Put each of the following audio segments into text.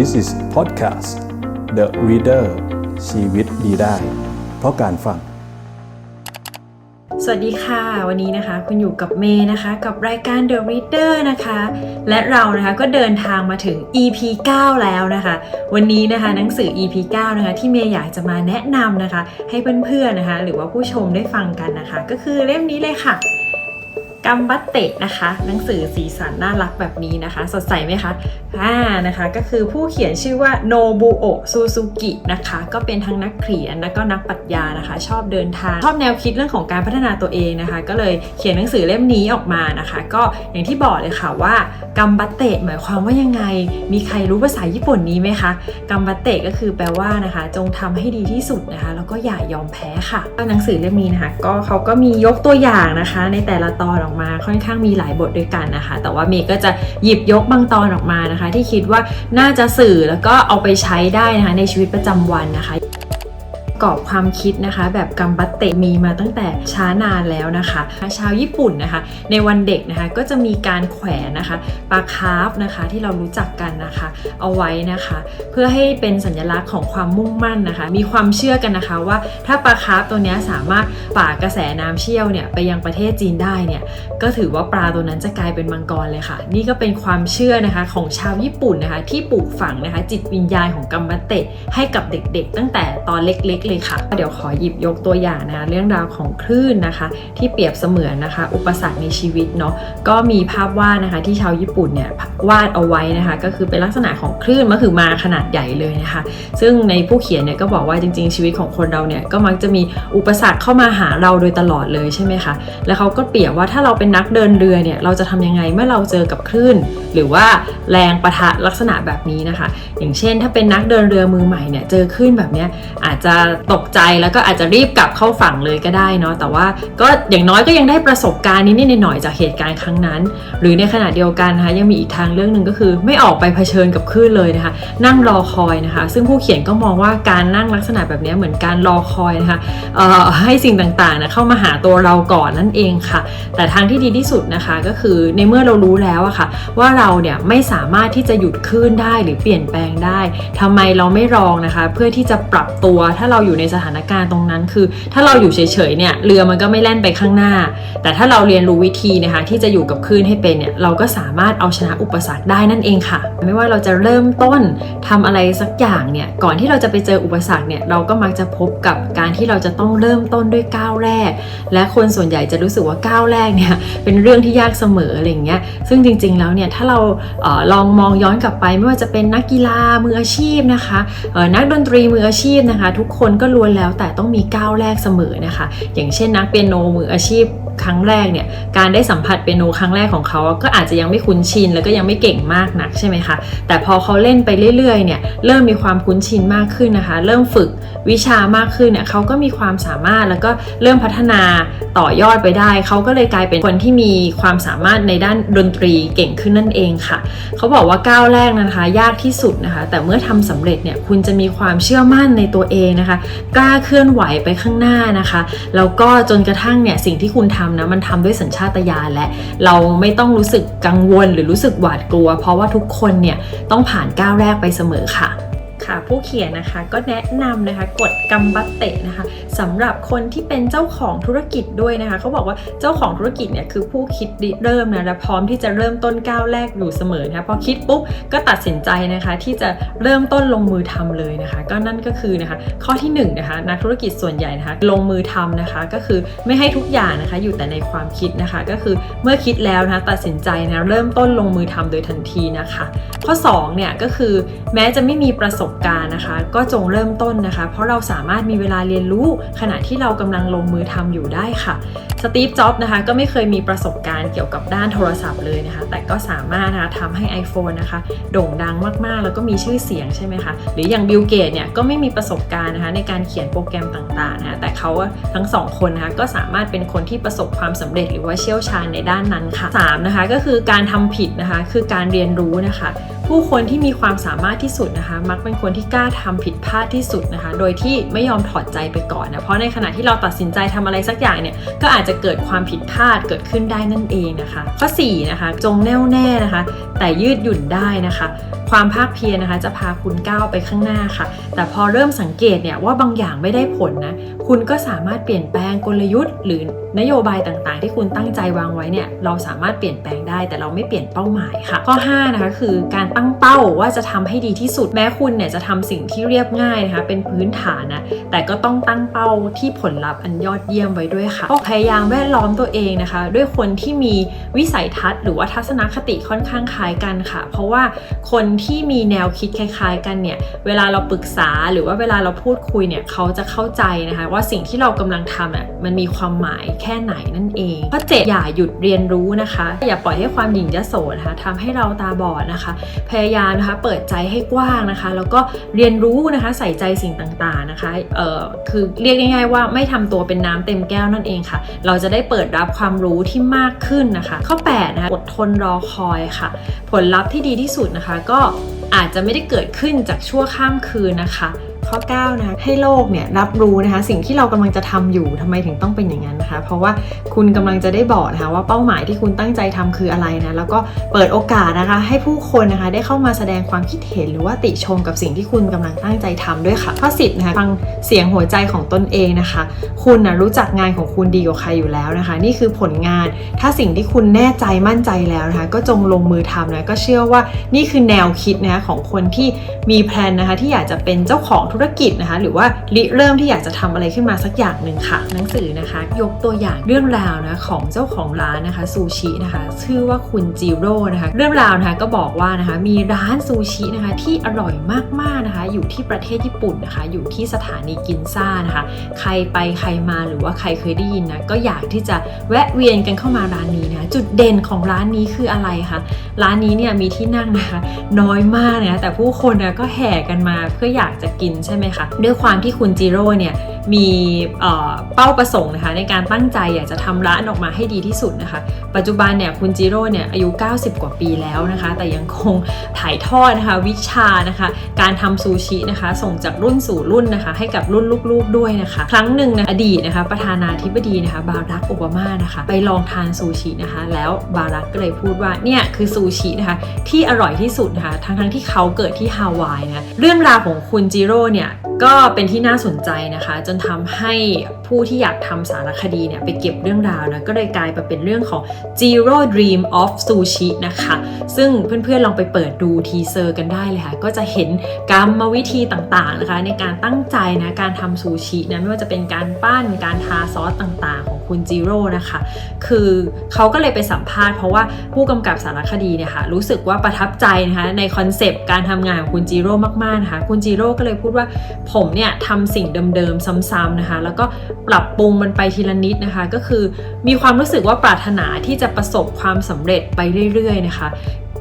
This is podcast The Reader ชีวิตดีได้ เพราะการฟัง สวัสดีค่ะ วันนี้นะคะ คุณอยู่กับเมย์นะคะ กับรายการ The Reader นะคะ และเรานะคะก็เดินทางมาถึง EP 9 แล้วนะคะ วันนี้นะคะหนังสือ EP 9 นะคะ ที่เมย์อยากจะมาแนะนำนะคะ ให้เพื่อนๆนะคะ หรือว่าผู้ชมได้ฟังกันนะคะ ก็คือเล่มนี้เลยค่ะ กัมบัตเตะนะคะ หนังสือสีสันน่ารักแบบนี้นะคะ สดใสไหมคะอ่านะคะก็คือผู้เขียนชื่อว่าโนบุโอะซูซูกินะคะ ก็เป็นทั้งนักเขียนและก็นักปรัชญานะคะ ชอบเดินทาง ชอบแนวคิดเรื่องของการพัฒนาตัวเองนะคะ ก็เลยเขียนหนังสือเล่มนี้ออกมานะคะ ก็อย่างที่บอกเลยค่ะว่ากัมบัตเตะหมายความว่ายังไง มีใครรู้ภาษาญี่ปุ่นนี้ไหมคะกัมบัตเตะก็คือแปลว่านะคะ จงทำให้ดีที่สุดนะคะ แล้วก็อย่ายอมแพ้ค่ะหนังสือเล่มนี้นะคะ ก็เขาก็มียกตัวอย่างนะคะ ในแต่ละตอนออกมาค่อนข้างมีหลายบทด้วยกันนะคะ แต่ว่าเมย์ก็จะหยิบยกบางตอนออกมานะคะ ที่คิดว่าน่าจะสื่อแล้วก็เอาไปใช้ได้นะคะในชีวิตประจำวันนะคะ กอบความคิดนะคะ แบบกัมบัตเตมีมาตั้งแต่ช้านานแล้วนะคะชาวญี่ปุ่นนะคะ ในวันเด็กนะคะก็จะมีการแขวนนะคะปลาคาร์ฟนะคะที่เรารู้จักกันนะคะ เอาไว้นะคะ เพื่อให้เป็นสัญลักษณ์ของความมุ่งมั่นนะคะ มีความเชื่อกันนะคะว่าถ้าปลาคาร์ฟตัวนี้สามารถฝ่ากระแสน้ำเชี่ยวเนี่ยไปยังประเทศจีนได้เนี่ยก็ถือว่าปลาตัวนั้นจะกลายเป็นมังกรเลยค่ะ นี่ก็เป็นความเชื่อนะคะของชาวญี่ปุ่นนะคะ ที่ปลูกฝังนะคะ จิตวิญญาณของกัมบัตเตะให้กับเด็กๆ ตั้งแต่ตอนเล็กๆเลยค่ะ เดี๋ยวขอหยิบยกตัวอย่างนะเรื่องราวของคลื่นนะคะ ที่เปรียบเสมือนนะคะ อุปสรรคในชีวิตเนาะก็มีภาพวาดนะคะ ที่ชาวญี่ปุ่นเนี่ยวาดเอาไว้นะคะ ก็คือเป็นลักษณะของคลื่นมะคือมาขนาดใหญ่เลยนะคะ ซึ่งในผู้เขียนเนี่ยก็บอกว่าจริง ๆ ชีวิตของคนเราเนี่ยก็มักจะมีอุปสรรคเข้ามาหาเราโดยตลอดเลยใช่ไหมคะแล้วเขาก็เปรียบว่าถ้าเราเป็นนักเดินเรือเนี่ยเราจะทำยังไงเมื่อเราเจอกับคลื่น หรือว่าแรงประทะลักษณะแบบนี้นะคะ อย่างเช่น ถ้าเป็นนักเดินเรือมือใหม่เนี่ยเจอคลื่นแบบนี้อาจจะตกใจแล้วก็อาจจะรีบกลับเข้าฝั่งเลยก็ได้เนาะแต่ว่าก็อย่างน้อยก็ยังได้ประสบการณ์นิดๆหน่อยๆจากเหตุการณ์ครั้งนั้น หรือในขณะเดียวกันนะคะยังมีอีกทางเรื่องหนึ่งก็คือ ไม่ออกไปเผชิญกับคลื่นเลยนะคะ นั่งรอคอยนะคะ ซึ่งผู้เขียนก็มองว่าการนั่งลักษณะแบบนี้เหมือนการรอคอยนะคะให้สิ่งต่างๆนะเข้ามาหาตัวเราก่อนนั่นเองค่ะ แต่ทางที่ดีที่สุดนะคะก็คือในเมื่อเรารู้แล้วอะค่ะ ว่าเราเนี่ยไม่สามารถที่จะหยุดคลื่นได้หรือเปลี่ยนแปลงได้ทำไมเราไม่ลองนะคะ เพื่อที่จะปรับตัวถ้าเราอยู่ในสถานการณ์ตรงนั้น คือ ถ้าเราอยู่เฉยๆเนี่ยเรือมันก็ไม่แล่นไปข้างหน้า แต่ถ้าเราเรียนรู้วิธีนะคะที่จะอยู่กับคลื่นให้เป็นเนี่ยเราก็สามารถเอาชนะอุปสรรคได้นั่นเองค่ะ ไม่ว่าเราจะเริ่มต้นทำอะไรสักอย่างเนี่ยก่อนที่เราจะไปเจออุปสรรคเนี่ยเราก็มักจะพบกับการที่เราจะต้องเริ่มต้นด้วยก้าวแรก และคนส่วนใหญ่จะรู้สึกว่าก้าวแรกเนี่ยเป็นเรื่องที่ยากเสมออะไรอย่างเงี้ยซึ่งจริงๆแล้วเนี่ยถ้าเราเออลองมองย้อนกลับไปไม่ว่าจะเป็นนักกีฬามืออาชีพนะคะนักดนตรีมืออาชีพนะคะ ทุกคนก็ล้วนแล้วแต่ต้องมีก้าวแรกเสมอนะคะ อย่างเช่นนักเปียโนมืออาชีพครั้งแรกเนี่ยการได้สัมผัสเปียโนครั้งแรกของเขาก็อาจจะยังไม่คุ้นชินแล้วก็ยังไม่เก่งมากนักใช่ไหมคะแต่พอเขาเล่นไปเรื่อยๆเนี่ยเริ่มมีความคุ้นชินมากขึ้นนะคะ เริ่มฝึกวิชามากขึ้นเนี่ยเขาก็มีความสามารถแล้วก็เริ่มพัฒนา ต่อยอดไปได้ เขาก็เลยกลายเป็นคนที่มีความสามารถในด้านดนตรีเก่งขึ้นนั่นเองค่ะ เขาบอกว่าก้าวแรกนะคะ ยากที่สุดนะคะ แต่เมื่อทำสำเร็จเนี่ยคุณจะมีความเชื่อมั่นในตัวเองนะคะ กล้าเคลื่อนไหวไปข้างหน้านะคะแล้วก็จนกระทั่งเนี่ยสิ่งที่คุณทำนะมันทำด้วยสัญชาตญาณและ เราไม่ต้องรู้สึกกังวลหรือรู้สึกหวาดกลัว เพราะว่าทุกคนเนี่ยต้องผ่านก้าวแรกไปเสมอค่ะ ค่ะ ผู้เขียนนะคะก็แนะนำนะคะกฎกัมบัตเตะนะคะสำหรับคนที่เป็นเจ้าของธุรกิจด้วยนะคะเขาบอกว่าเจ้าของธุรกิจเนี่ยคือผู้คิดเริ่มนะและพร้อมที่จะเริ่มต้นก้าวแรกอยู่เสมอนะคะพอคิดปุ๊บก็ตัดสินใจนะคะที่จะเริ่มต้นลงมือทำเลยนะคะ ก็นั่นก็คือนะคะข้อที่1นงนะคะนักธุรกิจส่วนใหญ่นะคะลงมือทำนะคะก็คือไม่ให้ทุกอย่างนะคะอยู่แต่ในความคิดนะคะก็คือเมื่อคิดแล้วนะคะตัดสินใจนะเริ่มต้นลงมือทำโดยทันทีนะคะ ข้อ2เนี่ยก็คือแม้จะไม่มีประสบการณ์นะคะ ก็จงเริ่มต้นนะคะ เพราะเราสามารถมีเวลาเรียนรู้ ขณะที่เรากำลังลงมือทำอยู่ได้ค่ะสตีฟจ็อบนะคะก็ไม่เคยมีประสบการณ์เกี่ยวกับด้านโทรศัพท์เลยนะคะ แต่ก็สามารถนะคะทำให้ iPhone นะคะ โด่งดังมากๆ แล้วก็มีชื่อเสียงใช่ไหมคะ หรืออย่างบิลเกตเนี่ยก็ไม่มีประสบการณ์นะคะในการเขียนโปรแกรมต่างๆนะคะแต่เขาทั้งสองคนนะคะก็สามารถเป็นคนที่ประสบความสำเร็จหรือว่าเชี่ยวชาญในด้านนั้นค่ะสามนะคะก็คือการทำผิดนะคะคือการเรียนรู้นะคะ ผู้คนที่มีความสามารถที่สุดนะคะ มักเป็นคนที่กล้าทำผิดพลาดที่สุดนะคะ โดยที่ไม่ยอมถอดใจไปก่อนนะเพราะในขณะที่เราตัดสินใจทำอะไรสักอย่างเนี่ยก็อาจจะเกิดความผิดพลาดเกิดขึ้นได้นั่นเองนะคะ ข้อ4นะคะจงแน่วแน่นะคะแต่ยืดหยุ่นได้นะคะ ความภาคเพียรนะคะจะพาคุณก้าวไปข้างหน้าค่ะ แต่พอเริ่มสังเกตเนี่ยว่าบางอย่างไม่ได้ผลนะ คุณก็สามารถเปลี่ยนแปลงกลยุทธ์ หรือนโยบายต่างๆ ที่คุณตั้งใจวางไว้เนี่ยเราสามารถเปลี่ยนแปลงได้ แต่เราไม่เปลี่ยนเป้าหมายค่ะ ข้อ5นะคะคือการตั้งเป้าว่าจะทำให้ดีที่สุดแม้คุณเนี่ยจะทำสิ่งที่เรียบง่ายนะคะเป็นพื้นฐานนะแต่ก็ต้องตั้งเป้าที่ผลลัพธ์อันยอดเยี่ยมไว้ด้วยค่ะก็พยายามแวดล้อมตัวเองนะคะ ด้วยคนที่มีวิสัยทัศน์ หรือว่าทัศนคติค่อนข้างคล้ายกันค่ะ เพราะว่าคนที่มีแนวคิดคล้ายๆ กันเนี่ย เวลาเราปรึกษาหรือว่าเวลาเราพูดคุยเนี่ยเขาจะเข้าใจนะคะ ว่าสิ่งที่เรากำลังทำอะมันมีความหมายแค่ไหนนั่นเองข้อเจ็ดอย่าหยุดเรียนรู้นะคะ อย่าปล่อยให้ความหยิ่งยโสนะคะทำให้เราตาบอดนะคะ พยายามนะคะเปิดใจให้กว้างนะคะ แล้วก็เรียนรู้นะคะใส่ใจสิ่งต่างๆนะคะเอ่อคือเรียกง่ายๆว่าไม่ทำตัวเป็นน้ำเต็มแก้วนั่นเองค่ะ เราจะได้เปิดรับความรู้ที่มากขึ้นนะคะ ข้อ8นะคะอดทนรอคอยค่ะผลลัพธ์ที่ดีที่สุดนะคะ ก็อาจจะไม่ได้เกิดขึ้นจากชั่วข้ามคืนนะคะ ข้อ9นะคะให้โลกเนี่ยรับรู้นะคะสิ่งที่เรากำลังจะทำอยู่ทำไมถึงต้องเป็นอย่างนั้นนะคะเพราะว่าคุณกำลังจะได้บอกนะคะว่าเป้าหมายที่คุณตั้งใจทำคืออะไรนะแล้วก็เปิดโอกาสนะคะ ให้ผู้คนนะคะได้เข้ามาแสดงความคิดเห็นหรือว่าติชมกับสิ่งที่คุณกำลังตั้งใจทำด้วยค่ะข้อ10นะคะฟังเสียงหัวใจของตนเองนะคะ คุณนะรู้จักงานของคุณดีกว่าใครอยู่แล้วนะคะ นี่คือผลงาน ถ้าสิ่งที่คุณแน่ใจมั่นใจแล้วนะคะ ก็จงลงมือทำนะก็เชื่อว่านี่คือแนวคิดนะคะของคนที่มีแพลนนะคะที่อยากจะเป็นเจ้าของธุรกิจนะคะ หรือว่าริเริ่มที่อยากจะทำอะไรขึ้นมาสักอย่างหนึ่งค่ะ หนังสือนะคะ ยกตัวอย่างเรื่องราวนะของเจ้าของร้านนะคะซูชินะคะ ชื่อว่าคุณจิโร่นะคะ เรื่องราวนะคะก็บอกว่านะคะมีร้านซูชินะคะที่อร่อยมากๆนะคะ อยู่ที่ประเทศญี่ปุ่นนะคะ อยู่ที่สถานีกินซ่านะคะ ใครไปใครมาหรือว่าใครเคยได้ยินนะก็อยากที่จะแวะเวียนกันเข้ามาร้านนี้นะจุดเด่นของร้านนี้คืออะไรคะร้านนี้เนี่ยมีที่นั่งนะคะ น้อยมากนะแต่ผู้คนนะก็แห่กันมาเพื่ออยากจะกินใช่ไหมคะ ด้วยความที่คุณจิโร่เนี่ยมีเป้าประสงค์นะคะในการตั้งใจอยากจะทำร้านออกมาให้ดีที่สุดนะคะ ปัจจุบันเนี่ยคุณจิโร่เนี่ยอายุ 90 กว่าปีแล้วนะคะ แต่ยังคงถ่ายทอดนะคะวิชานะคะ การทำซูชินะคะ ส่งจากรุ่นสู่รุ่นนะคะ ให้กับรุ่นลูกๆด้วยนะคะ ครั้งหนึ่งนะอดีตนะคะ ประธานาธิบดีนะคะ บารักโอบามานะคะ ไปลองทานซูชินะคะ แล้วบารักก็เลยพูดว่าเนี่ยคือซูชินะคะที่อร่อยที่สุดนะคะทั้งทั้งๆที่เขาเกิดที่ฮาวายนะเรื่องราวของคุณจิโร่เนี่ย ก็เป็นที่น่าสนใจนะคะ จนทำให้ผู้ที่อยากทำสารคดีเนี่ยไปเก็บเรื่องราวนะก็เลยกลายมาเป็นเรื่องของ Zero Dream of Sushi นะคะ ซึ่งเพื่อนๆลองไปเปิดดูทีเซอร์กันได้เลยค่ะ ก็จะเห็นกรรมวิธีต่างๆนะคะ ในการตั้งใจนะการทำซูชินะไม่ว่าจะเป็นการปั้นการทาซอสต่างๆ ของคุณจิโร่นะคะ คือเขาก็เลยไปสัมภาษณ์เพราะว่าผู้กำกับสารคดีเนี่ยค่ะรู้สึกว่าประทับใจนะคะในคอนเซปต์การทำงานของคุณจิโร่มากๆนะคะคุณจิโร่ก็เลยพูดว่าผผมเนี่ยทำสิ่งเดิมๆซ้ำๆนะคะ แล้วก็ปรับปรุงมันไปทีละนิดนะคะ ก็คือมีความรู้สึกว่าปรารถนาที่จะประสบความสำเร็จไปเรื่อยๆนะคะ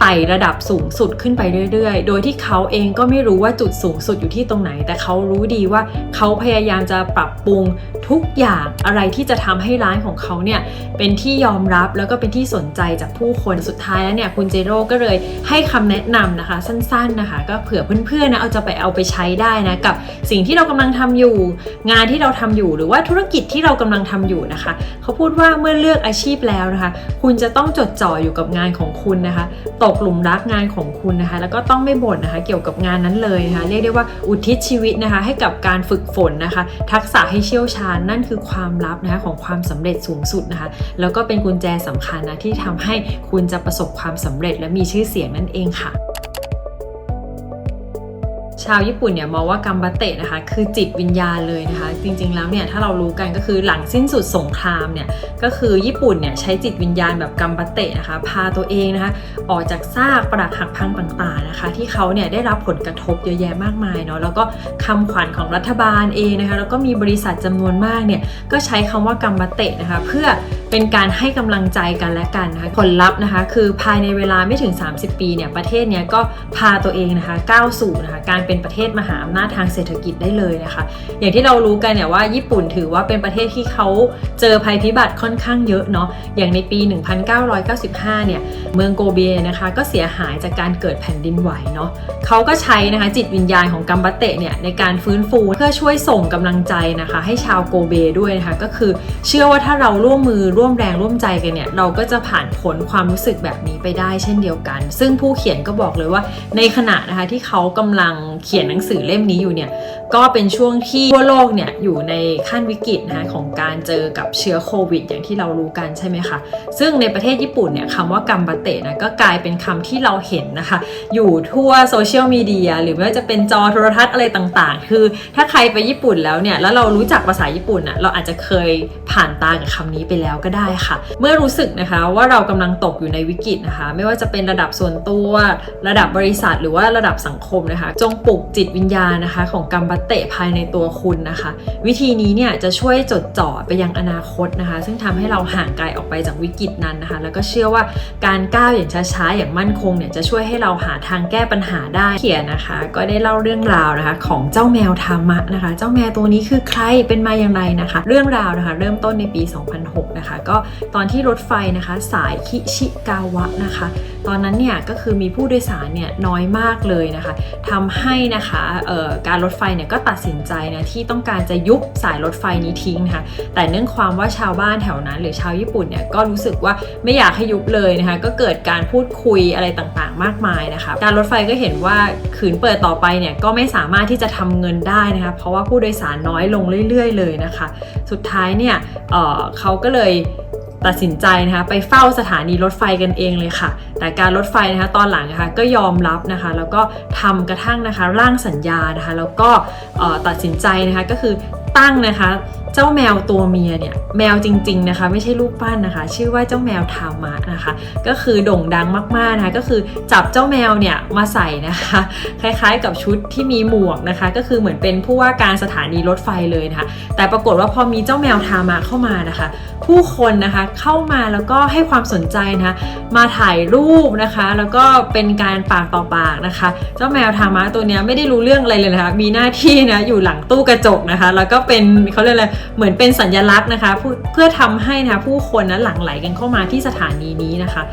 ไต่ระดับสูงสุดขึ้นไปเรื่อยๆ โดยที่เขาเองก็ไม่รู้ว่าจุดสูงสุดอยู่ที่ตรงไหน แต่เขารู้ดีว่าเขาพยายามจะปรับปรุงทุกอย่างอะไรที่จะทำให้ร้านของเขาเนี่ยเป็นที่ยอมรับแล้วก็เป็นที่สนใจจากผู้คนสุดท้ายแล้วเนี่ยคุณเจโร่ก็เลยให้คำแนะนำนะคะ สั้นๆนะคะ ก็เผื่อเพื่อนๆนะเอาจะไปเอาไปใช้ได้นะกับสิ่งที่เรากำลังทำอยู่ งานที่เราทำอยู่หรือว่าธุรกิจที่เรากำลังทำอยู่นะคะ เขาพูดว่าเมื่อเลือกอาชีพแล้วนะคะ คุณจะต้องจดจ่ออยู่กับงานของคุณนะคะตกหลุมรักงานของคุณนะคะ แล้วก็ต้องไม่บ่นนะคะ เกี่ยวกับงานนั้นเลยนะคะเรียกได้ว่าอุทิศชีวิตนะคะ ให้กับการฝึกฝนนะคะ ทักษะให้เชี่ยวชาญนั่นคือความลับนะคะของความสำเร็จสูงสุดนะคะ แล้วก็เป็นกุญแจสำคัญนะที่ทำให้คุณจะประสบความสำเร็จและมีชื่อเสียงนั่นเองค่ะ ชาวญี่ปุ่นเนี่ยมองว่ากัมบะเตะนะคะคือจิตวิญญาณเลยนะคะ จริงๆแล้วเนี่ยถ้าเรารู้กันก็คือหลังสิ้นสุดสงครามเนี่ยก็คือญี่ปุ่นเนี่ยใช้จิตวิญญาณแบบกัมบะเตะนะคะ พาตัวเองนะคะออกจากซากปรักหักพังต่างๆนะคะ ที่เขาเนี่ยได้รับผลกระทบเยอะแยะมากมายเนาะแล้วก็คำขวัญของรัฐบาลเองนะคะแล้วก็มีบริษัทจำนวนมากเนี่ยก็ใช้คำว่ากัมบะเตะนะคะเพื่อเป็นการให้กำลังใจกันและกันนะคะผลลัพธ์นะคะคือภายในเวลาไม่ถึง 30 ปีเนี่ยประเทศเนี้ยก็พาตัวเองนะคะก้าวสู่นะคะการเป็นเป็นประเทศมหาอำนาจทางเศรษฐกิจได้เลยนะคะ อย่างที่เรารู้กันเนี่ยว่าญี่ปุ่นถือว่าเป็นประเทศที่เขาเจอภัยพิบัติค่อนข้างเยอะเนาะอย่างในปี 1995 เนี่ยเมืองโกเบนะคะก็เสียหายจากการเกิดแผ่นดินไหวเนาะเขาก็ใช้นะคะจิตวิญญาณของกัมบัตเตะเนี่ยในการฟื้นฟูเพื่อช่วยส่งกำลังใจนะคะ ให้ชาวโกเบด้วยนะคะก็คือเชื่อว่าถ้าเราร่วมมือร่วมแรงร่วมใจกันเนี่ยเราก็จะผ่านพ้นความรู้สึกแบบนี้ไปได้เช่นเดียวกัน ซึ่งผู้เขียนก็บอกเลยว่าในขณะนะคะที่เขากำลังเขียนหนังสือเล่มนี้อยู่เนี่ยก็เป็นช่วงที่ทั่วโลกเนี่ยอยู่ในขั้นวิกฤตนะคะของการเจอกับเชื้อโควิด อย่างที่เรารู้กันใช่ไหมคะ ซึ่งในประเทศญี่ปุ่นเนี่ยคำว่ากัมบัตเตะนะก็กลายเป็นคำที่เราเห็นนะคะ อยู่ทั่วโซเชียลมีเดียหรือไม่ว่าจะเป็นจอโทรทัศน์อะไรต่างๆ คือถ้าใครไปญี่ปุ่นแล้วเนี่ยแล้วเรารู้จักภาษาญี่ปุ่นอะเราอาจจะเคยผ่านตากับคำนี้ไปแล้วก็ได้ค่ะ เมื่อรู้สึกนะคะว่าเรากำลังตกอยู่ในวิกฤตนะคะ ไม่ว่าจะเป็นระดับส่วนตัว ระดับบริษัท หรือว่าระดับสังคมนะคะ จงปลุกจิตวิญญาณนะคะ ของกัมบตเตะภายในตัวคุณนะคะ วิธีนี้เนี่ยจะช่วยจดจ่อไปยังอนาคตนะคะ ซึ่งทำให้เราห่างไกลออกไปจากวิกฤตนั้นนะคะ แล้วก็เชื่อว่าการก้าวอย่างช้าๆอย่างมั่นคงเนี่ยจะช่วยให้เราหาทางแก้ปัญหาได้เขียนนะคะ ก็ได้เล่าเรื่องราวนะคะของเจ้าแมวธรรมะนะคะ เจ้าแมวตัวนี้คือใครเป็นมาอย่างไรนะคะ เรื่องราวนะคะ เริ่มต้นในปี 2006 นะคะ ก็ตอนที่รถไฟนะคะ สายคิชิกาวะนะคะ ตอนนั้นเนี่ยก็คือมีผู้โดยสารเนี่ยน้อยมากเลยนะคะทำให้นะคะเอ่อการรถไฟเนี่ยเนี่ยก็ตัดสินใจนะที่ต้องการจะยุบสายรถไฟนี้ทิ้งนะคะแต่เนื่องความว่าชาวบ้านแถวนั้น หรือชาวญี่ปุ่นเนี่ยก็รู้สึกว่าไม่อยากให้ยุบเลยนะคะก็เกิดการพูดคุยอะไรต่างๆ มากมายนะคะการรถไฟก็เห็นว่าขืนเปิดต่อไปเนี่ยก็ไม่สามารถที่จะทำเงินได้นะคะเพราะว่าผู้โดยสารน้อยลงเรื่อย ๆ เลยนะคะ สุดท้ายเนี่ยเออเขาก็เลย ตัดสินใจนะคะไปเฝ้าสถานีรถไฟกันเองเลยค่ะ แต่การรถไฟนะคะตอนหลังนะคะก็ยอมรับนะคะ แล้วก็ทำกระทั่งนะคะร่างสัญญานะคะ แล้วก็ตัดสินใจนะคะก็คือตั้งนะคะ เจ้าแมวตัวเมียเนี่ยแมวจริงๆนะคะไม่ใช่รูปปั้นนะคะ ชื่อว่าเจ้าแมวทามะนะคะ ก็คือโด่งดังมากๆนะคะก็คือจับเจ้าแมวเนี่ยมาใส่นะคะ คล้ายๆกับชุดที่มีหมวกนะคะ ก็คือเหมือนเป็นผู้ว่าการสถานีรถไฟเลยนะคะ แต่ปรากฏว่าพอมีเจ้าแมวทามะเข้ามานะคะ ผู้คนนะคะเข้ามาแล้วก็ให้ความสนใจนะคะมาถ่ายรูปนะคะ แล้วก็เป็นการปากต่อปากนะคะ เจ้าแมวทามะตัวเนี้ยไม่ได้รู้เรื่องอะไรเลยนะคะมีหน้าที่นะอยู่หลังตู้กระจกนะคะ แล้วก็เป็นเขาเรียกอะไรเหมือนเป็นสัญลักษณ์นะคะ เพื่อเพื่อทำให้นะคะผู้คนนะหลั่งไหลกันเข้ามาที่สถานีนี้นะคะ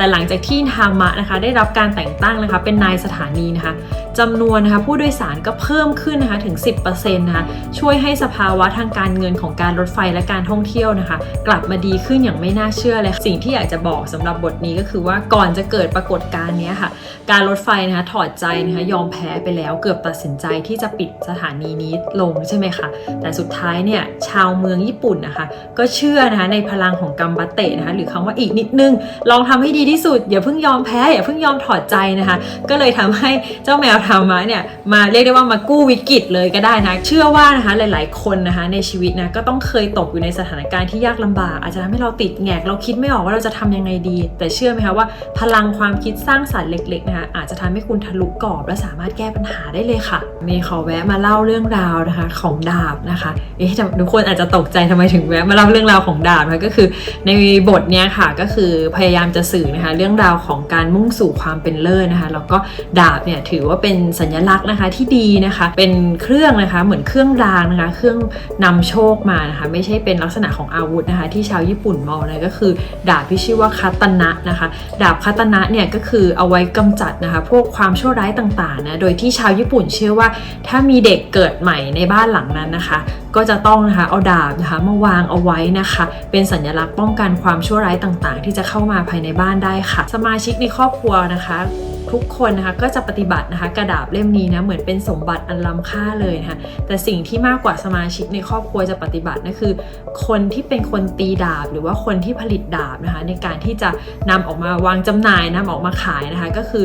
แต่หลังจากที่ทามะนะคะได้รับการแต่งตั้งนะคะเป็นนายสถานีนะคะจำนวนนะคะผู้โดยสารก็เพิ่มขึ้นนะคะถึง 10%นะคะช่วยให้สภาวะทางการเงินของการรถไฟและการท่องเที่ยวนะคะ กลับมาดีขึ้นอย่างไม่น่าเชื่อเลยสิ่งที่อยากจะบอกสำหรับบทนี้ก็คือว่าก่อนจะเกิดปรากฏการณ์นี้ค่ะ การรถไฟนะคะถอดใจนะคะยอมแพ้ไปแล้วเกือบตัดสินใจที่จะปิดสถานีนี้ลงใช่ไหมคะแต่สุดท้ายเนี่ยชาวเมืองญี่ปุ่นนะคะ ก็เชื่อนะคะในพลังของกัมบัตเตะนะคะหรือคำว่าอีกนิดนึงลองทำให้ดีที่สุดอย่าเพิ่งยอมแพ้อย่าเพิ่งยอมถอดใจนะคะ ก็เลยทำให้เจ้าแมวทามะเนี่ยมาเรียกได้ว่ามากู้วิกฤตเลยก็ได้นะเชื่อว่านะคะหลาย ๆ คนนะคะในชีวิตนะก็ต้องเคยตกอยู่ในสถานการณ์ที่ยากลำบาก อาจจะทำให้เราติดแงกเราคิดไม่ออกว่าเราจะทำยังไงดี แต่เชื่อไหมคะว่าพลังความคิดสร้างสรรค์เล็ก ๆ นะคะอาจจะทำให้คุณทะลุกรอบและสามารถแก้ปัญหาได้เลยค่ะเมย์ขอแวะมาเล่าเรื่องราวนะคะของดาบนะคะเอ๊ะทุกคนอาจจะตกใจทำไมถึงแวะมาเล่าเรื่องราวของดาบนะะก็คือในบทเนี้ยค่ะก็คือพยายามจะสื่อนะคะเรื่องราวของการมุ่งสู่ความเป็นเลิศนะคะแล้วก็ดาบเนี่ยถือว่าเป็นสัญลักษณ์นะคะที่ดีนะคะเป็นเครื่องนะคะเหมือนเครื่องรางนะคะ เครื่องนำโชคมานะคะไม่ใช่เป็นลักษณะของอาวุธนะคะที่ชาวญี่ปุ่นมองนะก็คือ ดาบที่ชื่อว่าคาตนะนะคะ ดาบคาตนะเนี่ยก็คือเอาไว้กำจัดนะคะพวกความชั่วร้ายต่างๆนะโดยที่ชาวญี่ปุ่นเชื่อว่า ถ้ามีเด็กเกิดใหม่ในบ้านหลังนั้นนะคะก็จะต้องนะคะเอาดาบนะคะมาวางเอาไว้นะคะ เป็นสัญลักษณ์ป้องกันความชั่วร้ายต่างๆ ที่จะเข้ามาภายในบ้านได้ค่ะ สมาชิกในครอบครัวนะคะทุกคนนะคะก็จะปฏิบัตินะคะกระดาบเล่มนี้นะเหมือนเป็นสมบัติอันล้ำค่าเลยนะคะแต่สิ่งที่มากกว่าสมาชิกในครอบครัวจะปฏิบัตินั่นคือ คนที่เป็นคนตีดาบ หรือว่าคนที่ผลิตดาบนะคะในการที่จะนำออกมาวางจำหน่ายนำออกมาขายนะคะก็คือ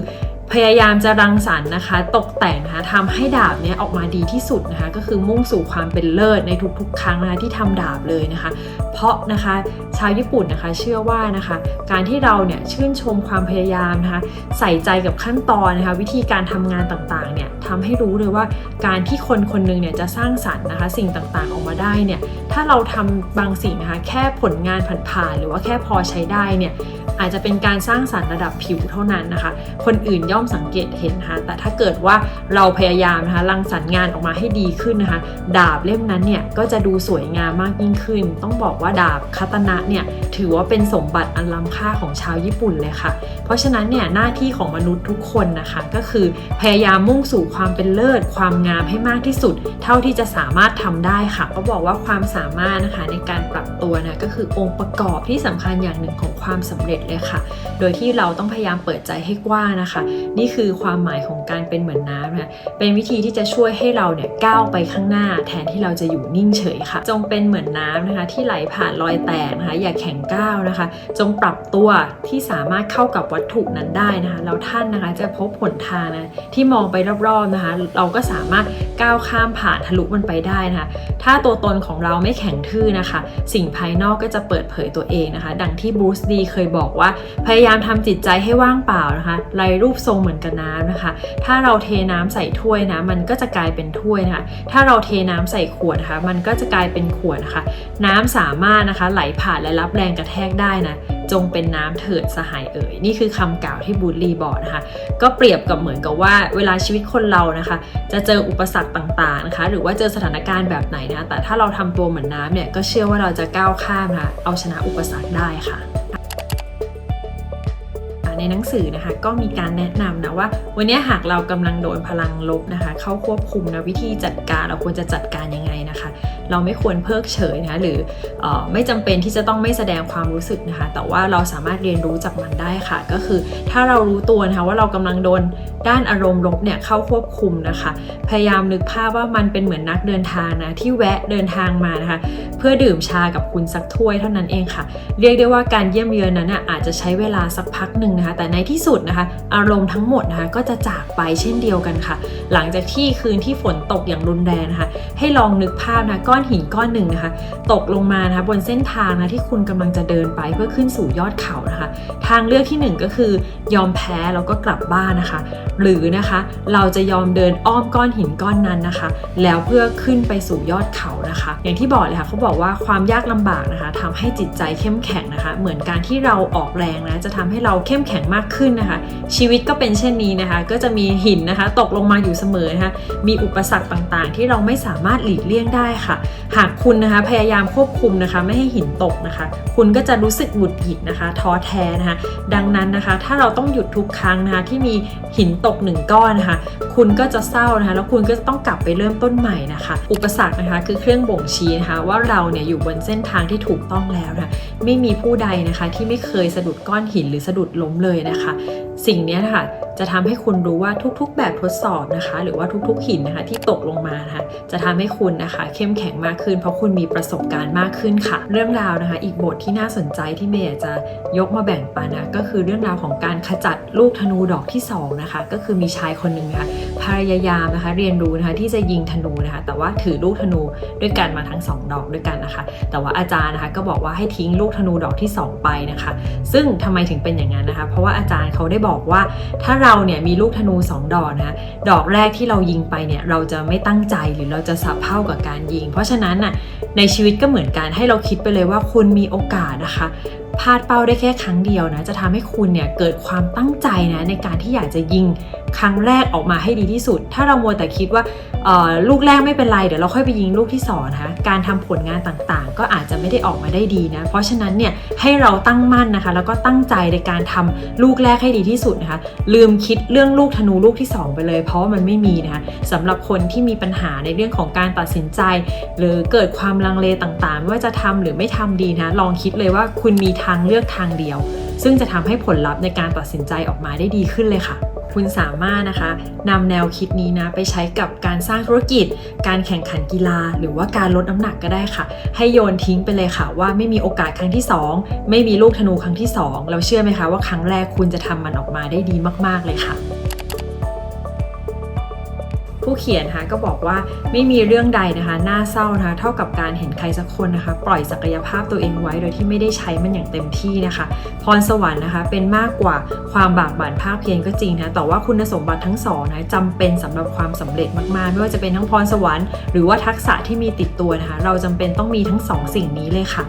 พยายามจะรังสรรค์นะคะ ตกแต่งนะคะทำให้ดาบเนี้ยออกมาดีที่สุดนะคะ ก็คือมุ่งสู่ความเป็นเลิศในทุกๆ ครั้งนะคะที่ทำดาบเลยนะคะ เพราะนะคะชาวญี่ปุ่นนะคะเชื่อว่านะคะ การที่เราเนี่ยชื่นชมความพยายามนะคะ ใส่ใจกับขั้นตอนนะคะ วิธีการทำงานต่างๆเนี่ยทำให้รู้เลยว่าการที่คนคนหนึงเนี่ยจะสร้างสรรค์นะคะ สิ่งต่างๆออกมาได้เนี่ยถ้าเราทำบางสิ่งนะคะ แค่ผลงานผ่านๆหรือว่าแค่พอใช้ได้เนี่ยอาจจะเป็นการสร้างสรรค์ระดับผิวเท่านั้นนะคะ คนอื่นยย่อมสังเกตเห็นนะคะแต่ถ้าเกิดว่าเราพยายามนะคะรังสรรค์งานออกมาให้ดีขึ้นนะคะดาบเล่มนั้นเนี่ยก็จะดูสวยงามมากยิ่งขึ้น ต้องบอกว่าดาบคาตนะเนี่ยถือว่าเป็นสมบัติอันล้ำค่าของชาวญี่ปุ่นเลยค่ะ เพราะฉะนั้นเนี่ยหน้าที่ของมนุษย์ทุกคนนะคะก็คือพยายามมุ่งสู่ความเป็นเลิศ ความงามให้มากที่สุด เท่าที่จะสามารถทำได้ค่ะเขาบอกว่าความสามารถนะคะในการปรับตัวนะก็คือองค์ประกอบที่สำคัญอย่างหนึ่งของความสำเร็จเลยค่ะ โดยที่เราต้องพยายามเปิดใจให้กว้างนะคะ นี่คือความหมายของการเป็นเหมือนน้ำนะคะเป็นวิธีที่จะช่วยให้เราเนี่ยก้าวไปข้างหน้า แทนที่เราจะอยู่นิ่งเฉยค่ะ จงเป็นเหมือนน้ำนะคะ ที่ไหลผ่านรอยแตกนะคะ อย่าแข็งก้าวนะคะ จงปรับตัวที่สามารถเข้ากับวัตถุนั้นได้นะคะแล้วท่านนะคะจะพบหนทางนะที่มองไปรอบๆนะคะ เราก็สามารถก้าวข้ามผ่านทะลุมันไปได้นะคะถ้าตัวตนของเราไม่แข็งทื่อนะคะ สิ่งภายนอกก็จะเปิดเผยตัวเองนะคะ ดังที่บรูซดีเคยบอกว่าพยายามทำจิตใจให้ว่างเปล่านะคะไรรูปทรงเหมือนกับน้ำนะคะ ถ้าเราเทน้ำใส่ถ้วยนะ มันก็จะกลายเป็นถ้วยนะคะ ถ้าเราเทน้ำใส่ขวดนะคะ มันก็จะกลายเป็นขวดนะคะ น้ำสามารถนะคะไหลผ่านและรับแรงกระแทกได้นะจงเป็นน้ำเถิดสหายเอ่ยนี่คือคำกล่าวที่บูดลีบอกนะคะ ก็เปรียบกับเหมือนกับว่าเวลาชีวิตคนเรานะคะ จะเจออุปสรรคต่างๆนะคะ หรือว่าเจอสถานการณ์แบบไหนนะแต่ถ้าเราทำตัวเหมือนน้ำเนี่ยก็เชื่อว่าเราจะก้าวข้ามนะะเอาชนะอุปสรรคได้ค่ะ หนังสือนะคะ ก็มีการแนะนำนะว่า วันนี้หากเรากำลังโดนพลังลบนะคะ เข้าควบคุมนะวิธีจัดการเราควรจะจัดการยังไง เราไม่ควรเพิกเฉยนะคะหรือออไม่จำเป็นที่จะต้องไม่แสดงความรู้สึกนะคะ แต่ว่าเราสามารถเรียนรู้จากมันได้ค่ะ ก็คือถ้าเรารู้ตัวนะคะว่าเรากำลังโดนด้านอารมณ์ลบเนี่ยเข้าควบคุมนะคะ พยายามนึกภาพว่ามันเป็นเหมือนนักเดินทางนะที่แวะเดินทางมานะคะ เพื่อดื่มชากับคุณสักถ้วยเท่านั้นเองค่ะ เรียกได้ว่าการเยี่ยมเยือนนั้นอาจจะใช้เวลาสักพักหนึ่งนะคะ แต่ในที่สุดนะคะ อารมณ์ทั้งหมดนะคะก็จะจากไปเช่นเดียวกันค่ะ หลังจากที่คืนที่ฝนตกอย่างรุนแรงนะคะ ให้ลองนึกภาพนะก้อนหินก้อนหนึ่งนะคะ ตกลงมานะคะบนเส้นทางนะที่คุณกำลังจะเดินไปเพื่อขึ้นสู่ยอดเขานะคะ ทางเลือกที่หนึ่งก็คือยอมแพ้แล้วก็กลับบ้านนะคะ หรือนะคะเราจะยอมเดินอ้อมก้อนหินก้อนนั้นนะคะ แล้วเพื่อขึ้นไปสู่ยอดเขานะคะ อย่างที่บอกเลยค่ะเขาบอกว่าความยากลำบากนะคะทำให้จิตใจเข้มแข็ง นะคะ เหมือนการที่เราออกแรงนะจะทำให้เราเข้มแข็งมากขึ้นนะคะ ชีวิตก็เป็นเช่นนี้นะคะ ก็จะมีหินนะคะ ตกลงมาอยู่เสมอนะคะมีอุปสรรคต่างๆ ที่เราไม่สามารถหลีกเลี่ยงได้ค่ะ หากคุณนะคะพยายามควบคุมนะคะ ไม่ให้หินตกนะคะ คุณก็จะรู้สึกหงุดหงิดนะคะท้อแท้นะคะ ดังนั้นนะคะ ถ้าเราต้องหยุดทุกครั้งนะคะที่มีหินตกหนึ่งก้อนนะคะ คุณก็จะเศร้านะคะแล้วคุณก็จะต้องกลับไปเริ่มต้นใหม่นะคะ อุปสรรคนะคะคือเครื่องบ่งชี้นะคะว่าเราเนี่ยอยู่บนเส้นทางที่ถูกต้องแล้วนะะไม่มีผู้ใดนะคะที่ไม่เคยสะดุดก้อนหินหรือสะดุดล้มเลยนะคะ สิ่งนี้นะคะ จะทำให้คุณรู้ว่าทุกๆ แบบทดสอบนะคะ หรือว่าทุกๆ หินนะคะ ที่ตกลงมานะคะจะทำให้คุณนะคะ เข้มแข็งมากขึ้น เพราะคุณมีประสบการณ์มากขึ้นค่ะ เรื่องราวนะคะ อีกบทที่น่าสนใจที่เมย์อยากจะยกมาแบ่งปันนะก็คือเรื่องราวของการขจัดลูกธนูดอกที่สองนะคะก็คือมีชายคนหนึ่งนะคะพยายามนะคะเรียนรู้นะคะที่จะยิงธนูนะคะ แต่ว่าถือลูกธนูด้วยกันมาทั้งสองดอกด้วยกันนะคะ แต่ว่าอาจารย์นะคะก็บอกว่าให้ทิ้งลูกธนูดอกที่สองไปนะคะ ซึ่งทำไมถึงเป็นอย่างนั้นนะคะ เพราะว่าอาจารย์เขาได้บอกว่าถ้าเราเนี่ยมีลูกธนู 2 ดอกนะคะดอกแรกที่เรายิงไปเนี่ยเราจะไม่ตั้งใจหรือเราจะสับเพ่ากับการยิง เพราะฉะนั้นน่ะในชีวิตก็เหมือนกันให้เราคิดไปเลยว่าคุณมีโอกาสนะคะพลาดเป้าได้แค่ครั้งเดียวนะจะทำให้คุณเนี่ยเกิดความตั้งใจนะในการที่อยากจะยิง ครั้งแรกออกมาให้ดีที่สุด ถ้าเรามัวแต่คิดว่าลูกแรกไม่เป็นไรเดี๋ยวเราค่อยไปยิงลูกที่สองนะคะการทำผลงานต่างๆ ก็อาจจะไม่ได้ออกมาได้ดีนะเพราะฉะนั้นเนี่ยให้เราตั้งมั่นนะคะ แล้วก็ตั้งใจในการทำลูกแรกให้ดีที่สุดนะคะลืมคิดเรื่องลูกธนูลูกที่ 2 ไปเลย เพราะว่ามันไม่มีนะคะสำหรับคนที่มีปัญหาในเรื่องของการตัดสินใจ หรือเกิดความลังเลต่างๆ ว่าจะทำหรือไม่ทำดีนะลองคิดเลยว่าคุณมีทางเลือกทางเดียว ซึ่งจะทำให้ผลลัพธ์ในการตัดสินใจออกมาได้ดีขึ้นเลยค่ะ คุณสามารถนะคะนำแนวคิดนี้นะไปใช้กับการสร้างธุรกิจ การแข่งขันกีฬา หรือว่าการลดน้ำหนักก็ได้ค่ะ ให้โยนทิ้งไปเลยค่ะ ว่าไม่มีโอกาสครั้งที่ 2 ไม่มีลูกธนูครั้งที่ 2 เราเชื่อไหมคะว่าครั้งแรกคุณจะทำมันออกมาได้ดีมาก ๆเลยค่ะ ผู้เขียนนะคะก็บอกว่าไม่มีเรื่องใดนะคะน่าเศร้านะคะเท่ากับการเห็นใครสักคนนะคะ ปล่อยศักยภาพตัวเองไว้โดยที่ไม่ได้ใช้มันอย่างเต็มที่นะคะ พรสวรรค์นะคะเป็นมากกว่าความบากบั่นภาคเพียรก็จริงนะแต่ว่าคุณสมบัติทั้งสองนะจำเป็นสำหรับความสำเร็จมากๆ ไม่ว่าจะเป็นทั้งพรสวรรค์หรือว่าทักษะที่มีติดตัวนะคะ เราจำเป็นต้องมีทั้งสองสิ่งนี้เลยค่ะ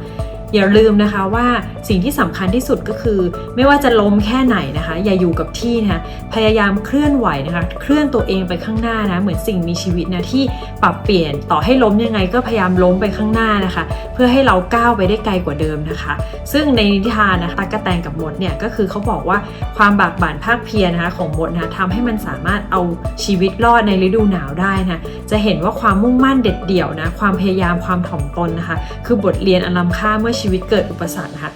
อย่าลืมนะคะว่าสิ่งที่สำคัญที่สุดก็คือ ไม่ว่าจะล้มแค่ไหนนะคะ อย่าอยู่กับที่นะะพยายามเคลื่อนไหวนะคะ เคลื่อนตัวเองไปข้างหน้านะเหมือนสิ่งมีชีวิตนะที่ปรับเปลี่ยนต่อให้ล้มยังไงก็พยายามล้มไปข้างหน้านะคะ เพื่อให้เราก้าวไปได้ไกลกว่าเดิมนะคะ ซึ่งในนิทานนะคะตากกะแตงกับมดเนี่ยก็คือเขาบอกว่าความบากบั่นภาคเพียรนะคะของมดนะะทำให้มันสามารถเอาชีวิตรอดในฤดูหนาวได้นะะจะเห็นว่าความมุ่งมั่นเด็ดเดี่ยวนะความพยายามความถ่อมตนนะคะ คือบทเรียนอันล้ำค่าเมื่อชีีวิตเกิดอุปสรรคนะคะ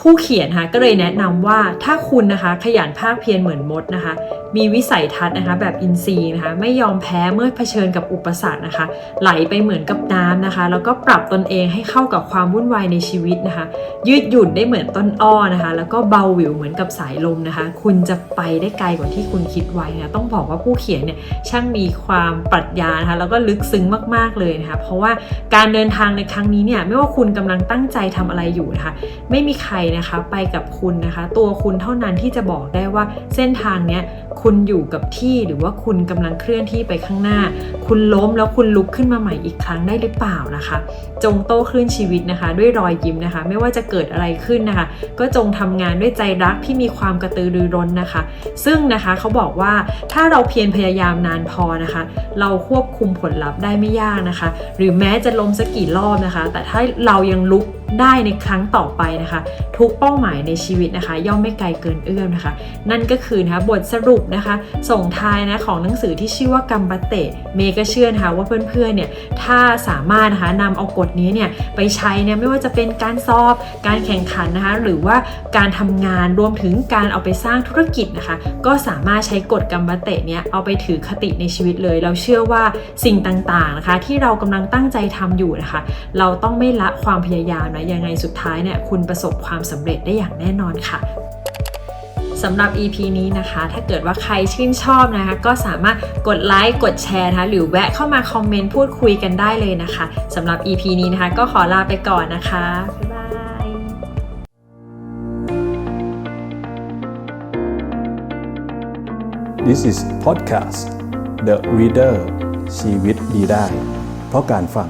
ผู้เขียนะคะก็เลยแนะนำว่าถ้าคุณนะคะขยันภาคเพียรเหมือนมดนะคะ มีวิสัยทัศน์นะคะแบบอินทรีย์นะคะไม่ยอมแพ้เมื่อเผชิญกับอุปสรรคนะคะ ไหลไปเหมือนกับน้ำนะคะ แล้วก็ปรับตนเองให้เข้ากับความวุ่นวายในชีวิตนะคะ ยืดหยุ่นได้เหมือนต้นอ้อนะคะ แล้วก็เบาหวิวเหมือนกับสายลมนะคะ คุณจะไปได้ไกลกว่าที่คุณคิดไว้นะต้องบอกว่าผู้เขียนเนี่ยช่างมีความปรัชญานะคะแล้วก็ลึกซึ้งมากๆเลยนะคะ เพราะว่าการเดินทางในครั้งนี้เนี่ยไม่ว่าคุณกำลังตั้งใจทำอะไรอยู่นะคะ ไม่มีใครนะคะไปกับคุณนะคะ ตัวคุณเท่านั้นที่จะบอกได้ว่าเส้นทางเนี้ยคุณอยู่กับที่หรือว่าคุณกำลังเคลื่อนที่ไปข้างหน้า คุณล้มแล้วคุณลุกขึ้นมาใหม่อีกครั้งได้หรือเปล่านะคะ จงโต้คลื่นชีวิตนะคะ ด้วยรอยยิ้มนะคะ ไม่ว่าจะเกิดอะไรขึ้นนะคะ ก็จงทำงานด้วยใจรักที่มีความกระตือรือร้นนะคะ ซึ่งนะคะเขาบอกว่าถ้าเราเพียรพยายามนานพอนะคะ เราควบคุมผลลัพธ์ได้ไม่ยากนะคะ หรือแม้จะล้มสักกี่รอบนะคะ แต่ถ้าเรายังลุกได้ในครั้งต่อไปนะคะ ทุกเป้าหมายในชีวิตนะคะ ย่อมไม่ไกลเกินเอื้อมนะคะ นั่นก็คือนะคะบทสรุปนะคะ ส่งท้ายนะของหนังสือที่ชื่อว่ากัมบัตเตเมย์ก็เชื่อนะคะว่าเพื่อนๆเนี่ยถ้าสามารถนะคะนำเอากฎนี้เนี่ยไปใช้เนี่ยไม่ว่าจะเป็นการสอบการแข่งขันนะคะ หรือว่าการทำงานรวมถึงการเอาไปสร้างธุรกิจนะคะ ก็สามารถใช้กฎกัมบัตเตเนี่ยเอาไปถือคติในชีวิตเลย เราเชื่อว่าสิ่งต่างๆนะคะ ที่เรากำลังตั้งใจทำอยู่นะคะ เราต้องไม่ละความพยายามนะยังไงสุดท้ายเนี่ยคุณประสบความสำเร็จได้อย่างแน่นอนค่ะสำหรับ EP นี้นะคะ ถ้าเกิดว่าใครชื่นชอบนะคะ ก็สามารถกดไลค์กดแชร์นะคะ หรือแวะเข้ามาคอมเมนต์พูดคุยกันได้เลยนะคะสำหรับ EP นี้นะคะ ก็ขอลาไปก่อนนะคะบ๊ายบาย This is podcast The Reader ชีวิตดีได้ เพราะการฟัง